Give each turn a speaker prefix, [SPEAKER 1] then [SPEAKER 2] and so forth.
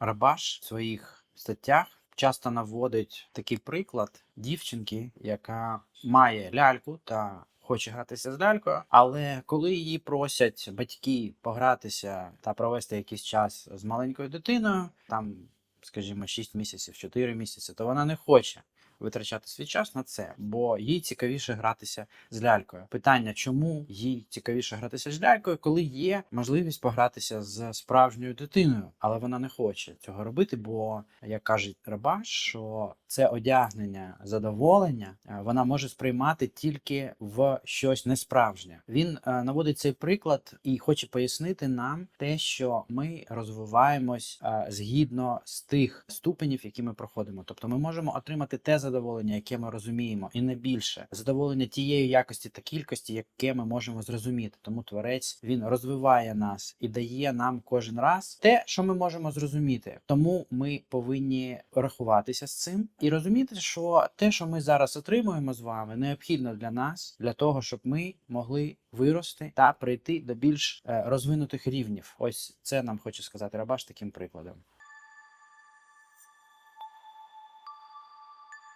[SPEAKER 1] Рабаш в своїх статтях часто наводить такий приклад дівчинки, яка має ляльку та хоче гратися з лялькою, але коли її просять батьки погратися та провести якийсь час з маленькою дитиною, там, скажімо, 6 місяців, 4 місяці, то вона не хоче. Витрачати свій час на це, бо їй цікавіше гратися з лялькою. Питання, чому їй цікавіше гратися з лялькою, коли є можливість погратися з справжньою дитиною, але вона не хоче цього робити, бо як каже Рабаш, що це одягнення задоволення е, вона може сприймати тільки в щось несправжнє. Він е, наводить цей приклад і хоче пояснити нам те, що ми розвиваємось е, згідно з тих ступенів, які ми проходимо. Тобто, ми можемо отримати те задоволення, яке ми розуміємо, і не більше задоволення тієї якості та кількості, яке ми можемо зрозуміти. Тому творець він розвиває нас і дає нам кожен раз те, що ми можемо зрозуміти. Тому ми повинні рахуватися з цим і розуміти, що те, що ми зараз отримуємо з вами, необхідно для нас, для того, щоб ми могли вирости та прийти до більш е, розвинутих рівнів. Ось це нам хоче сказати Рабаш таким прикладом.